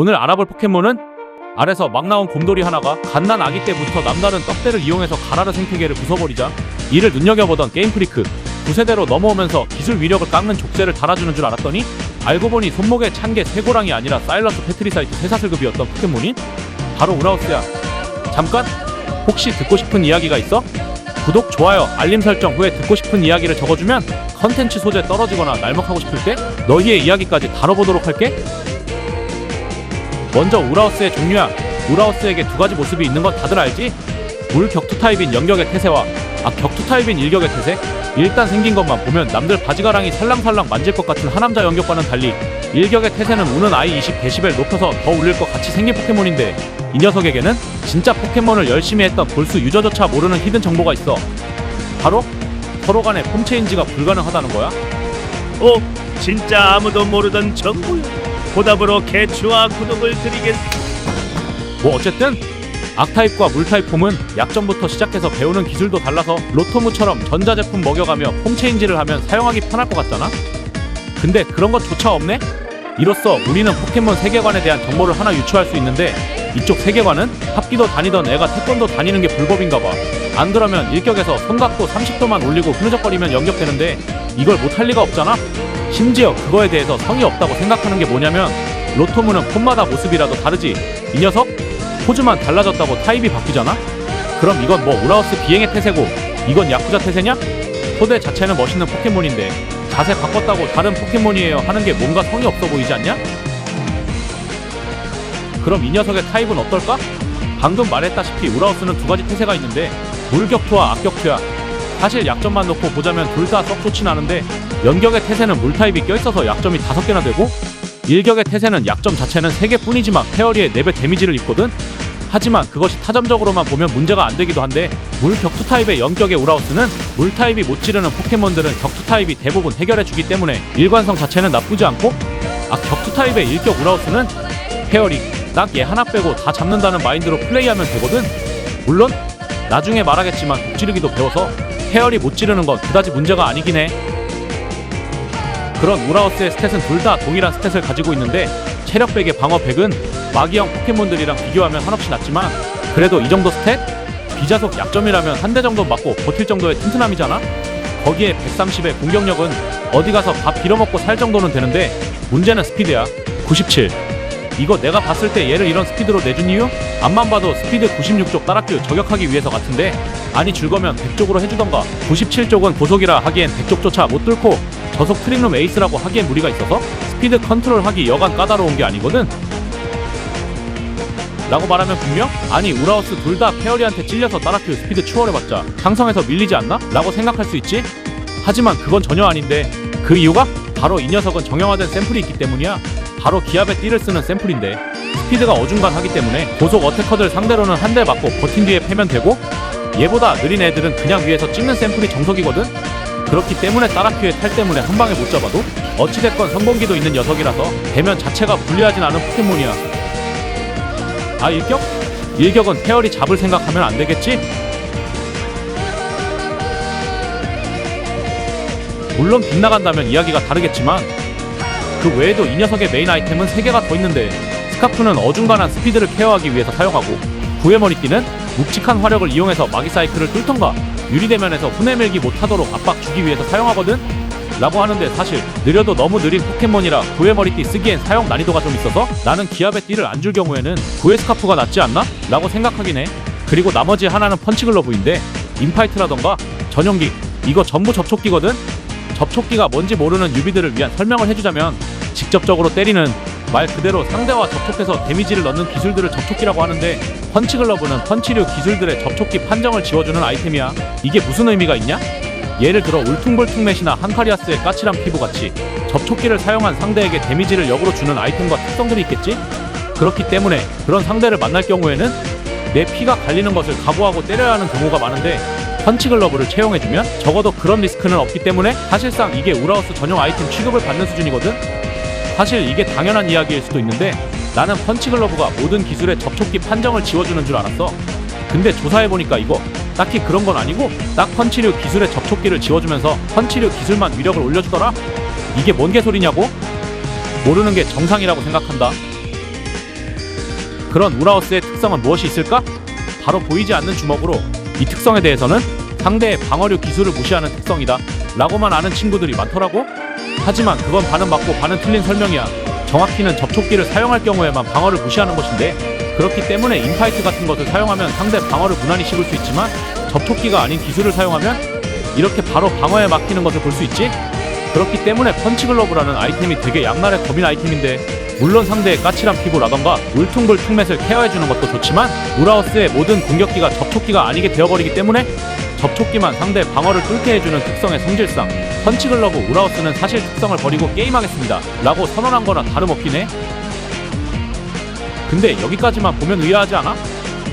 오늘 알아볼 포켓몬은 알에서 막 나온 곰돌이 하나가 갓난 아기 때부터 남다른 떡대를 이용해서 가라르 생태계를 부숴버리자 이를 눈여겨보던 게임 프리크. 9세대로 넘어오면서 기술 위력을 깎는 족쇄를 달아주는 줄 알았더니 알고 보니 손목에 찬 게 쇠고랑이 아니라 사일러스 페트리사이트 쇠사슬급이었던 포켓몬이 바로 우라우스야. 잠깐 혹시 듣고 싶은 이야기가 있어? 구독, 좋아요, 알림 설정 후에 듣고 싶은 이야기를 적어주면 컨텐츠 소재 떨어지거나 날먹하고 싶을 때 너희의 이야기까지 다뤄보도록 할게 먼저 우라우스의 종류야 우라우스에게 두 가지 모습이 있는 건 다들 알지? 물 격투 타입인 연격의 태세와 아 격투 타입인 일격의 태세 일단 생긴 것만 보면 남들 바지가랑이 살랑살랑 만질 것 같은 하남자 연격과는 달리 일격의 태세는 우는 아이 20 데시벨 높여서 더 울릴 것 같이 생긴 포켓몬인데 이 녀석에게는 진짜 포켓몬을 열심히 했던 볼수 유저조차 모르는 히든 정보가 있어 바로 서로 간의 폼 체인지가 불가능하다는 거야 오, 진짜 아무도 모르던 정보요. 보답으로 개추와 구독을 드리겠. 뭐 어쨌든 악타입과 물타입 폼은 약점부터 시작해서 배우는 기술도 달라서 로토무처럼 전자제품 먹여가며 폼 체인지를 하면 사용하기 편할 것 같잖아? 근데 그런 것조차 없네? 이로써 우리는 포켓몬 세계관에 대한 정보를 하나 유추할 수 있는데 이쪽 세계관은 합기도 다니던 애가 태권도 다니는 게 불법인가 봐. 안 그러면 일격에서 손각도 30도만 올리고 흐느적거리면 연격되는데 이걸 못할 리가 없잖아? 심지어 그거에 대해서 성의 없다고 생각하는 게 뭐냐면 로토무는 폼마다 모습이라도 다르지 이 녀석 포즈만 달라졌다고 타입이 바뀌잖아? 그럼 이건 뭐 우라우스 비행의 태세고 이건 야쿠자 태세냐? 토대 자체는 멋있는 포켓몬인데 자세 바꿨다고 다른 포켓몬이에요 하는 게 뭔가 성의 없어 보이지 않냐? 그럼 이 녀석의 타입은 어떨까? 방금 말했다시피 우라우스는 두 가지 태세가 있는데 물격투와 악격투야 사실 약점만 놓고 보자면 둘 다 썩 좋진 않은데 연격의 태세는 물타입이 껴있어서 약점이 다섯 개나 되고 일격의 태세는 약점 자체는 3개뿐이지만 페어리에 4배 데미지를 입거든? 하지만 그것이 타점적으로만 보면 문제가 안 되기도 한데 물 격투 타입의 연격의 우라우스는 물 타입이 못 찌르는 포켓몬들은 격투 타입이 대부분 해결해 주기 때문에 일관성 자체는 나쁘지 않고 아 격투 타입의 일격 우라우스는 페어리 딱 얘 하나 빼고 다 잡는다는 마인드로 플레이하면 되거든 물론 나중에 말하겠지만 독지르기도 배워서 페어리 못 찌르는 건 그다지 문제가 아니긴 해 그런 우라우스의 스탯은 둘 다 동일한 스탯을 가지고 있는데 체력 100에 방어 100은 마기형 포켓몬들이랑 비교하면 한없이 낮지만 그래도 이 정도 스탯? 비자속 약점이라면 한 대 정도 맞고 버틸 정도의 튼튼함이잖아? 거기에 130의 공격력은 어디 가서 밥 빌어먹고 살 정도는 되는데 문제는 스피드야 97 이거 내가 봤을 때 얘를 이런 스피드로 내준 이유? 앞만 봐도 스피드 96쪽 따라큐 저격하기 위해서 같은데 아니 줄 거면 100쪽으로 해주던가 97쪽은 고속이라 하기엔 100쪽조차 못 뚫고 저속 트릭룸 에이스라고 하기엔 무리가 있어서 스피드 컨트롤 하기 여간 까다로운 게 아니거든 라고 말하면 분명? 아니 우라우스 둘 다 페어리한테 찔려서 따라큐 스피드 추월해봤자 상성에서 밀리지 않나? 라고 생각할 수 있지 하지만 그건 전혀 아닌데 그 이유가? 바로 이 녀석은 정형화된 샘플이 있기 때문이야 바로 기압의 띠를 쓰는 샘플인데 스피드가 어중간하기 때문에 고속 어태커들 상대로는 한 대 맞고 버틴 뒤에 패면 되고 얘보다 느린 애들은 그냥 위에서 찍는 샘플이 정석이거든 그렇기 때문에 따라큐의 탈 때문에 한 방에 못 잡아도 어찌됐건 성공기도 있는 녀석이라서 대면 자체가 불리하진 않은 포켓몬이야 아 일격? 일격은 페어리 잡을 생각하면 안 되겠지? 물론 빗나간다면 이야기가 다르겠지만 그 외에도 이 녀석의 메인 아이템은 3개가 더 있는데 스카프는 어중간한 스피드를 케어하기 위해서 사용하고 구의 머리띠는 묵직한 화력을 이용해서 마기 사이클을 뚫던가 유리대면에서 후내밀기 못하도록 압박 주기 위해서 사용하거든? 라고 하는데 사실 느려도 너무 느린 포켓몬이라 구의 머리띠 쓰기엔 사용 난이도가 좀 있어서 나는 기압의 띠를 안 줄 경우에는 구의 스카프가 낫지 않나? 라고 생각하긴 해 그리고 나머지 하나는 펀치글러브인데 인파이트라던가 전용기 이거 전부 접촉기거든? 접촉기가 뭔지 모르는 유비들을 위한 설명을 해주자면 직접적으로 때리는 말 그대로 상대와 접촉해서 데미지를 넣는 기술들을 접촉기라고 하는데 펀치글러브는 펀치류 기술들의 접촉기 판정을 지워주는 아이템이야 이게 무슨 의미가 있냐? 예를 들어 울퉁불퉁맷이나 한카리아스의 까칠한 피부같이 접촉기를 사용한 상대에게 데미지를 역으로 주는 아이템과 특성들이 있겠지? 그렇기 때문에 그런 상대를 만날 경우에는 내 피가 갈리는 것을 각오하고 때려야 하는 경우가 많은데 펀치글러브를 채용해주면 적어도 그런 리스크는 없기 때문에 사실상 이게 우라우스 전용 아이템 취급을 받는 수준이거든? 사실 이게 당연한 이야기일 수도 있는데 나는 펀치글러브가 모든 기술의 접촉기 판정을 지워주는 줄 알았어. 근데 조사해보니까 이거 딱히 그런 건 아니고 딱 펀치류 기술의 접촉기를 지워주면서 펀치류 기술만 위력을 올려주더라? 이게 뭔 개소리냐고? 모르는 게 정상이라고 생각한다. 그런 우라우스의 특성은 무엇이 있을까? 바로 보이지 않는 주먹으로 이 특성에 대해서는 상대의 방어류 기술을 무시하는 특성이다 라고만 아는 친구들이 많더라고 하지만 그건 반은 맞고 반은 틀린 설명이야. 정확히는 접촉기를 사용할 경우에만 방어를 무시하는 것인데 그렇기 때문에 인파이트 같은 것을 사용하면 상대 방어를 무난히 씹을 수 있지만 접촉기가 아닌 기술을 사용하면 이렇게 바로 방어에 막히는 것을 볼 수 있지? 그렇기 때문에 펀치글러브라는 아이템이 되게 양날의 검인 아이템인데 물론 상대의 까칠한 피부라던가 울퉁불퉁 맷을 케어해주는 것도 좋지만 우라우스의 모든 공격기가 접촉기가 아니게 되어버리기 때문에 접촉기만 상대 방어를 뚫게 해주는 특성의 성질상 펀치글러브 우라우스는 사실 특성을 버리고 게임하겠습니다 라고 선언한 거나 다름없긴 해 근데 여기까지만 보면 의아하지 않아?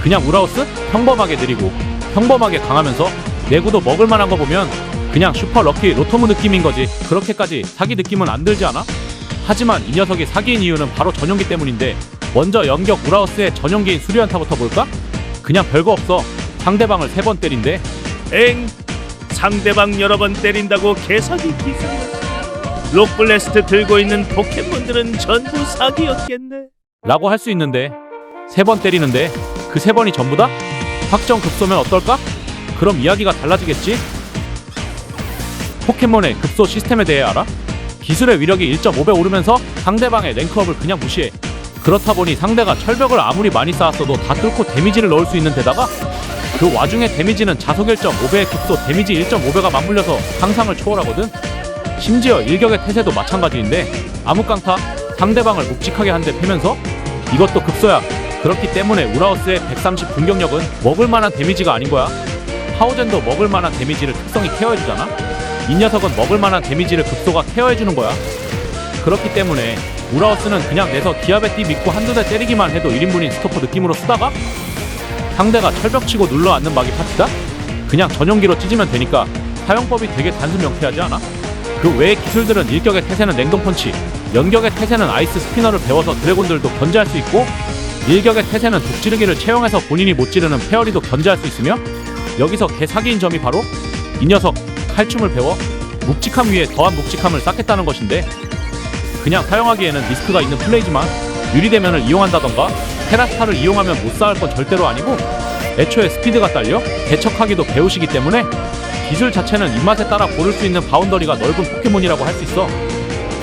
그냥 우라우스? 평범하게 느리고 평범하게 강하면서 내구도 먹을 만한 거 보면 그냥 슈퍼 럭키 로토무 느낌인 거지 그렇게까지 사기 느낌은 안 들지 않아? 하지만 이 녀석이 사기인 이유는 바로 전용기 때문인데 먼저 연격 우라우스의 전용기인 수리한타부터 볼까? 그냥 별거 없어 상대방을 세 번 때린대 엥 상대방 여러 번 때린다고 개사기 기술이었어 록블레스트 들고 있는 포켓몬들은 전부 사기였겠네 라고 할 수 있는데 세 번 때리는데 그 세 번이 전부다? 확정 급소면 어떨까? 그럼 이야기가 달라지겠지? 포켓몬의 급소 시스템에 대해 알아? 기술의 위력이 1.5배 오르면서 상대방의 랭크업을 그냥 무시해 그렇다 보니 상대가 철벽을 아무리 많이 쌓았어도 다 뚫고 데미지를 넣을 수 있는 데다가 그 와중에 데미지는 자속 1.5배의 급소 데미지 1.5배가 맞물려서 상상을 초월하거든. 심지어 일격의 태세도 마찬가지인데 암흑강타 상대방을 묵직하게 한 대 패면서 이것도 급소야. 그렇기 때문에 우라우스의 130 공격력은 먹을 만한 데미지가 아닌 거야. 하우젠도 먹을 만한 데미지를 특성이 케어해주잖아? 이 녀석은 먹을 만한 데미지를 급소가 케어해주는 거야. 그렇기 때문에 우라우스는 그냥 내서 기압의 띠 믿고 한두 대 때리기만 해도 1인분인 스토퍼 느낌으로 쓰다가 상대가 철벽 치고 눌러 앉는 막이 파티다? 그냥 전용기로 찢으면 되니까 사용법이 되게 단순 명쾌하지 않아? 그 외의 기술들은 일격의 태세는 냉동 펀치, 연격의 태세는 아이스 스피너를 배워서 드래곤들도 견제할 수 있고 일격의 태세는 독지르기를 채용해서 본인이 못 지르는 페어리도 견제할 수 있으며 여기서 개사기인 점이 바로 이 녀석 칼춤을 배워 묵직함 위에 더한 묵직함을 쌓겠다는 것인데 그냥 사용하기에는 리스크가 있는 플레이지만 유리대면을 이용한다던가 테라스타를 이용하면 못 쌓을 건 절대로 아니고 애초에 스피드가 딸려 대척하기도 배우시기 때문에 기술 자체는 입맛에 따라 고를 수 있는 바운더리가 넓은 포켓몬이라고 할 수 있어.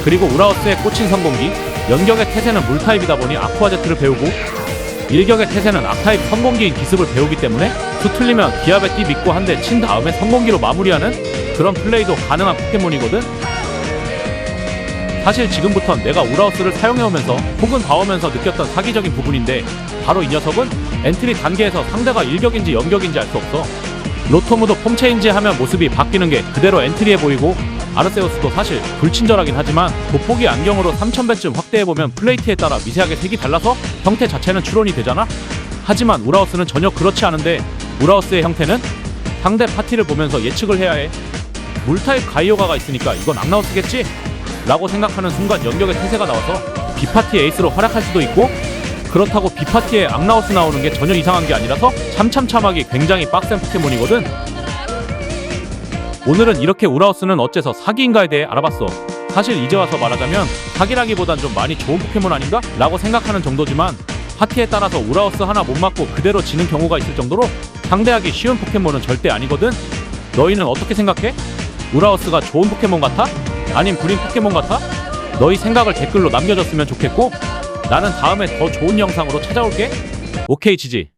그리고 우라우스의 꽂힌 성공기, 연격의 태세는 물타입이다 보니 아쿠아제트를 배우고 일격의 태세는 악타입 성공기인 기습을 배우기 때문에 수 틀리면 기압의 띠 믿고 한 대 친 다음에 성공기로 마무리하는 그런 플레이도 가능한 포켓몬이거든. 사실 지금부턴 내가 우라우스를 사용해오면서 혹은 봐오면서 느꼈던 사기적인 부분인데 바로 이 녀석은 엔트리 단계에서 상대가 일격인지 연격인지 알 수 없어. 로토무도 폼체인지 하면 모습이 바뀌는 게 그대로 엔트리해 보이고 아르세우스도 사실 불친절하긴 하지만 돋보기 안경으로 3000배쯤 확대해보면 플레이트에 따라 미세하게 색이 달라서 형태 자체는 추론이 되잖아? 하지만 우라우스는 전혀 그렇지 않은데 우라우스의 형태는 상대 파티를 보면서 예측을 해야 해 물타입 가이오가가 있으니까 이건 악나우스겠지? 라고 생각하는 순간 연격의 태세가 나와서 B파티 에이스로 활약할 수도 있고 그렇다고 B파티에 악나우스 나오는 게 전혀 이상한 게 아니라서 참참참하기 굉장히 빡센 포켓몬이거든 오늘은 이렇게 우라우스는 어째서 사기인가에 대해 알아봤어 사실 이제 와서 말하자면 사기라기보단 좀 많이 좋은 포켓몬 아닌가? 라고 생각하는 정도지만 파티에 따라서 우라우스 하나 못 맞고 그대로 지는 경우가 있을 정도로 상대하기 쉬운 포켓몬은 절대 아니거든 너희는 어떻게 생각해? 우라우스가 좋은 포켓몬 같아? 아님 구린 포켓몬 같아? 너희 생각을 댓글로 남겨줬으면 좋겠고 나는 다음에 더 좋은 영상으로 찾아올게. 오케이 지지.